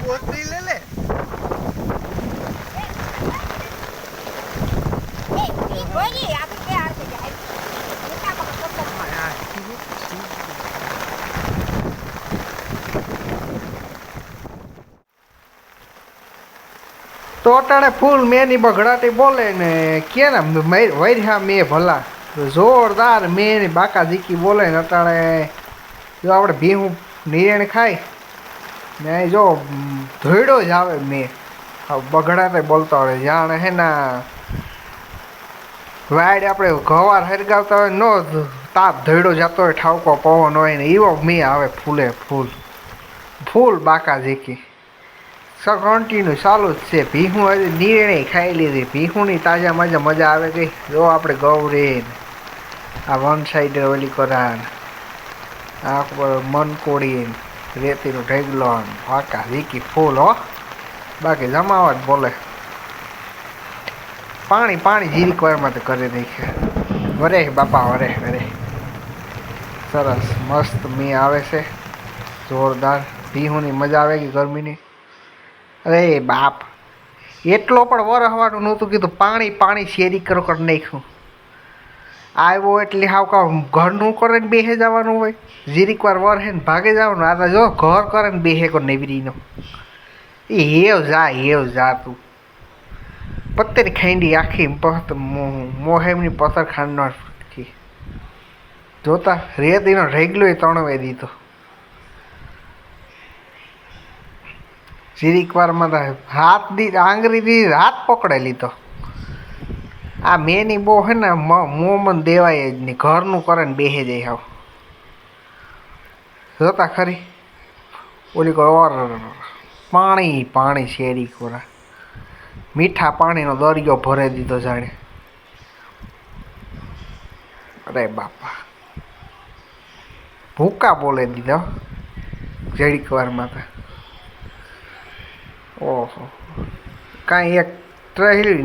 પોતરી લે લે એ ઈ ભોજી આપણે બે હાથે જાય મોટા પકડ પકડ તો અટાણે ફૂલ મેની બગડાટી બોલે ને કે ને વૈર્યા મેં ભલા? જોરદાર મેં બાકા જીકી બોલે ને અટાણે. જો આપણે ભીહું નિરેણ ખાય ને જો ધોઈડો જ આવે મેં. હા બગડાટે બોલતો હોય જાણે હે ના. વાડ આપણે ઘવાર હરગાવતા હોય નો તાપ ધોઈડો જતો હોય, ઠાવકો પવન હોય ને એવો મેં આવે ફૂલે ફૂલ. ફૂલ બાકા સ કન્ટિન્યુ ચાલુ જ છે. ભીહું હજી નિર્ણય ખાઈ લીધી. ભીહુંની તાજા મજા મજા આવે ગઈ જો આપણે ગૌરી આ વન સાઈડ ઓલી કરાન આ ઉપર મનકોડી ને રેતીનો ઢેગલો ને વાકા ફૂલ, હો. બાકી જમાવટ બોલે. પાણી પાણી જીરીક વારમાં તો કરી નાખે વરે, બાપા, વરે વરે. સરસ, મસ્ત મી આવે છે. જોરદાર. ભીહુંની મજા આવે ગઈ ગરમીની? અરે બાપ. એટલો પણ વરહવાનું નહોતું કીધું. પાણી પાણી શેરી કરો કરી નાખ્યું. આવ્યો એટલે હાવ કા ઘરનું કરે ને બેહે જવાનું હોય. જીરીક વાર વર હે ને ભાગે જવાનું. આ જો ઘર કરે ને બેહે કો નેવરીનો. એ હેવ જા હેવ જા તું. પત્તરી ખાંડી આખી પત મોહેમની પથ્થર ખાંડનો જોતા રેતીનો રેગલો એ તણવે દીધો. જીરીક વારમાં હાથ દી આંગળી દી હાથ પકડે લીધો આ મેની બહુ હે ને મોમન દેવાય જ નહીં. ઘરનું કરે ને બેહે જાય હાવ. જોતા ખરી? ઓલી ઓર પાણી પાણી શેરી કોરા મીઠા પાણીનો દરિયો ભરે દીધો જાણે. અરે બાપા. ભૂકા બોલે દીધો જડીક વારમાં તો. ઓહો. કાંઈ એક ટ્રેહલી